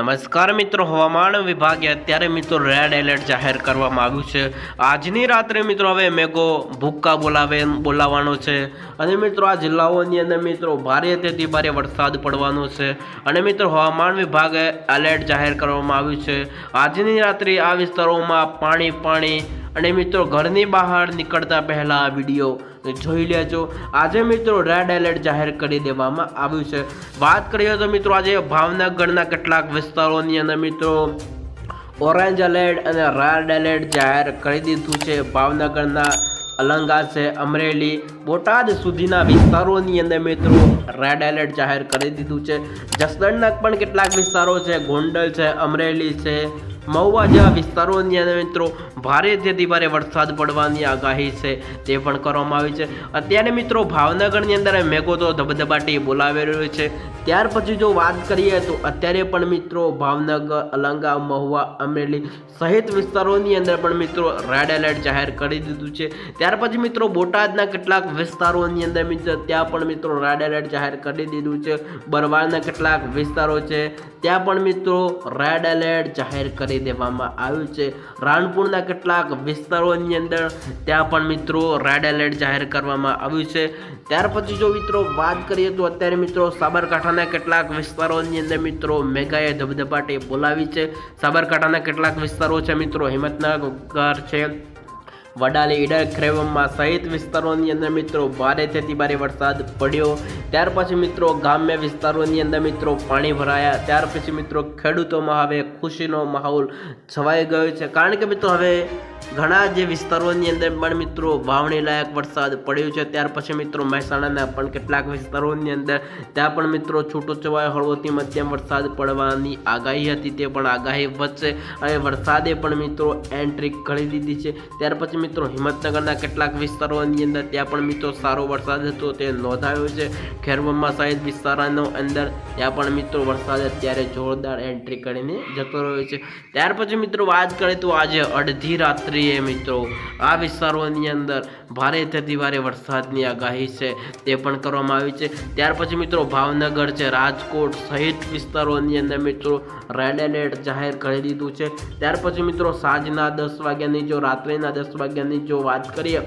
નમસ્કાર મિત્રો, હવામાન વિભાગે અત્યારે મિત્રો રેડ એલર્ટ જાહેર કરવામાં આવ્યું છે. આજની રાત્રે મિત્રો હવે મેઘો ભૂક્કા બોલાવે, બોલાવવાનો છે. અને મિત્રો આ જિલ્લાઓની અંદર મિત્રો ભારે તેથી ભારે વરસાદ પડવાનો છે. અને મિત્રો હવામાન વિભાગે એલર્ટ જાહેર કરવામાં આવ્યું છે. આજની રાત્રે આ વિસ્તારોમાં પાણી પાણી અને મિત્રો ઘરની બહાર નીકળતા પહેલાં આ વીડિયો જોઈ લેજો. આજે મિત્રો રેડ એલર્ટ જાહેર કરી દેવામાં આવ્યું છે. વાત કરીએ તો મિત્રો આજે ભાવનગરના કેટલાક વિસ્તારોની અંદર મિત્રો ઓરેન્જ એલર્ટ અને રેડ એલર્ટ જાહેર કરી દીધું છે. ભાવનગરના અલંગા છે, અમરેલી, બોટાદ સુધીના વિસ્તારોની અંદર મિત્રો રેડ એલર્ટ જાહેર કરી દીધું છે. જસદણના પણ કેટલાક વિસ્તારો છે, ગોંડલ છે, અમરેલી છે, મહુવા જેવા વિસ્તારોની અંદર મિત્રો ભારેથી ભારે વરસાદ પડવાની આગાહી છે, તે પણ કરવામાં આવી છે. અત્યારે મિત્રો ભાવનગરની અંદર મેઘો તો ધબધબાટી બોલાવી રહ્યો છે. ત્યાર પછી જો વાત કરીએ તો અત્યારે પણ મિત્રો ભાવનગર, અલંગા, મહુવા અમરેલી સહિત વિસ્તારોની અંદર પણ મિત્રો રેડ એલર્ટ જાહેર કરી દીધું છે. ત્યાર પછી મિત્રો બોટાદના કેટલાક વિસ્તારોની અંદર મિત્રો ત્યાં પણ મિત્રો રેડ એલર્ટ જાહેર કરી દીધું છે. બરવાળના કેટલાક વિસ્તારો છે, ત્યાં પણ મિત્રો રેડ એલર્ટ જાહેર કરી દેવામાં આવ્યું છે. રાણપુરના કેટલાક વિસ્તારોની અંદર ત્યાં પણ મિત્રો રેડ એલર્ટ જાહેર કરવામાં આવ્યું છે. ત્યાર પછી જો મિત્રો વાત કરીએ તો અત્યારે મિત્રો સાબરકાંઠાના કેટલાક વિસ્તારોની અંદર મિત્રો મેઘાએ ધબધબાટી બોલાવી છે. સાબરકાંઠાના કેટલાક વિસ્તારો છે મિત્રો, હિંમતનગર છે, વડાલી ઈડર ક્રેવમમાં સહિત વિસ્તારોની અંદર મિત્રો ભારેથી ભારે વરસાદ પડ્યો. ત્યાર પછી મિત્રો ગ્રામ્ય વિસ્તારોની અંદર મિત્રો પાણી ભરાયા. ત્યાર પછી મિત્રો ખેડૂતોમાં હવે ખુશીનો માહોલ છવાઈ ગયો છે. કારણ કે મિત્રો હવે ઘણા જે વિસ્તારોની અંદર પણ મિત્રો વાવણી લાયક વરસાદ પડ્યો છે. ત્યાર પછી મિત્રો મહેસાણાના પણ કેટલાક વિસ્તારોની અંદર ત્યાં પણ મિત્રો છૂટો છવાયો હળવોથી મધ્યમ વરસાદ પડવાની આગાહી હતી. તે પણ આગાહી વધશે અને વરસાદે પણ મિત્રો એન્ટ્રી કરી દીધી છે. ત્યાર પછી મિત્રો હિંમતનગરના કેટલાક વિસ્તારોની અંદર ત્યાં પણ મિત્રો સારો વરસાદ હતો. તે નોંધાયો છે. ખેરવમમાં સહિત વિસ્તારોનો અંદર ત્યાં પણ મિત્રો વરસાદ અત્યારે જોરદાર એન્ટ્રી કરીને જતો રહ્યો છે. ત્યાર પછી મિત્રો વાત કરીએ તો આજે અડધી રાત્રિએ મિત્રો. આ વિસ્તારોની અંદર ભારેથી ભારે વરસાદની આગાહી છે. તે પણ કરવામાં આવી છે. ત્યાર પછી મિત્રો ભાવનગર છે, રાજકોટ સહિત વિસ્તારોની અંદર મિત્રો રેડ એલર્ટ જાહેર કરી દીધું છે. ત્યાર પછી મિત્રો સાંજના દસ વાગ્યાની જો રાત્રિના દસ વાગ્યાની જો વાત કરીએ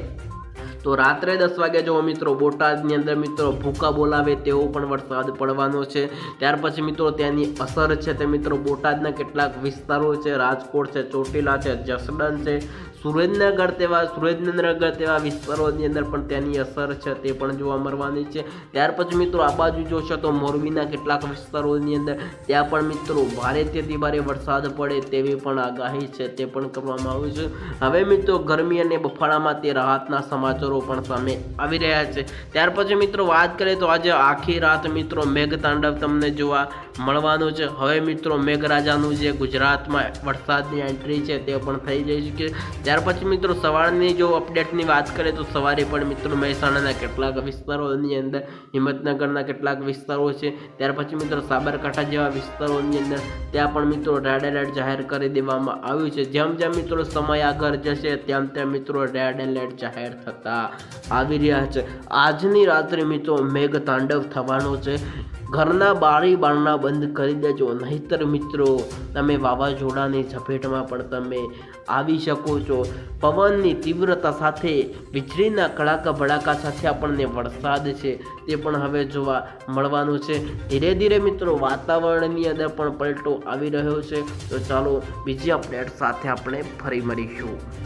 તો રાત્રે દસ વાગે જો મિત્રો બોટાદની અંદર મિત્રો ભૂકા બોલાવે તેવો પણ વરસાદ પડવાનો છે. ત્યાર પછી મિત્રો ત્યાંની અસર છે તે મિત્રો બોટાદના કેટલાક વિસ્તારો છે. રાજકોટ છે, ચોટીલા છે, જસદણ છે, સુરેન્દ્રનગર તેવા સુરેન્દ્રનગર તેવા વિસ્તારોની અંદર પણ તેની અસર છે તે પણ જોવા મળવાની છે. ત્યાર પછી મિત્રો આ બાજુ જોશો તો મોરબીના કેટલાક વિસ્તારોની અંદર ત્યાં પણ મિત્રો ભારેથી ભારે વરસાદ પડે તેવી પણ આગાહી છે તે પણ કરવામાં આવ્યું છે. હવે મિત્રો ગરમી અને બફાળામાં તે રાહતના સમાચારો પણ સામે આવી રહ્યા છે. ત્યાર પછી મિત્રો વાત કરીએ તો આજે આખી રાત મિત્રો મેઘતાંડવ તમને જોવા મળવાનું છે. હવે મિત્રો મેઘરાજાનું જે ગુજરાતમાં વરસાદની એન્ટ્રી છે તે પણ થઈ જઈ શકે ત્યાર પછી મિત્રો સવારની જો અપડેટની વાત કરીએ તો સવારે પણ મિત્રો મહેસાણાના કેટલાક વિસ્તારોની અંદર, હિંમતનગરના કેટલાક વિસ્તારો છે. ત્યાર પછી મિત્રો સાબરકાંઠા જેવા વિસ્તારોની અંદર ત્યાં પણ મિત્રો રેડ એલર્ટ જાહેર કરી દેવામાં આવ્યું છે. જેમ જેમ મિત્રો સમય આગળ જશે, તેમ તેમ મિત્રો રેડ એલર્ટ જાહેર થતા આવી રહ્યા છે. આજની રાત્રે મિત્રો મેઘ તાંડવ થવાનો છે. ઘરના બારી બારણા બંધ કરી દેજો. નહીતર મિત્રો, તમે વાવાઝોડાની ઝપેટમાં પણ તમે આવી શકો છો. પવનની તીવ્રતા સાથે વીજળીના કડાકા ભડાકા સાથે આપણને વરસાદ છે તે પણ હવે જોવા મળવાનું છે. ધીરે ધીરે મિત્રો, વાતાવરણની અંદર પણ પલટો આવી રહ્યો છે. તો ચાલો બીજી અપડેટ સાથે આપણે ફરી મળીશું.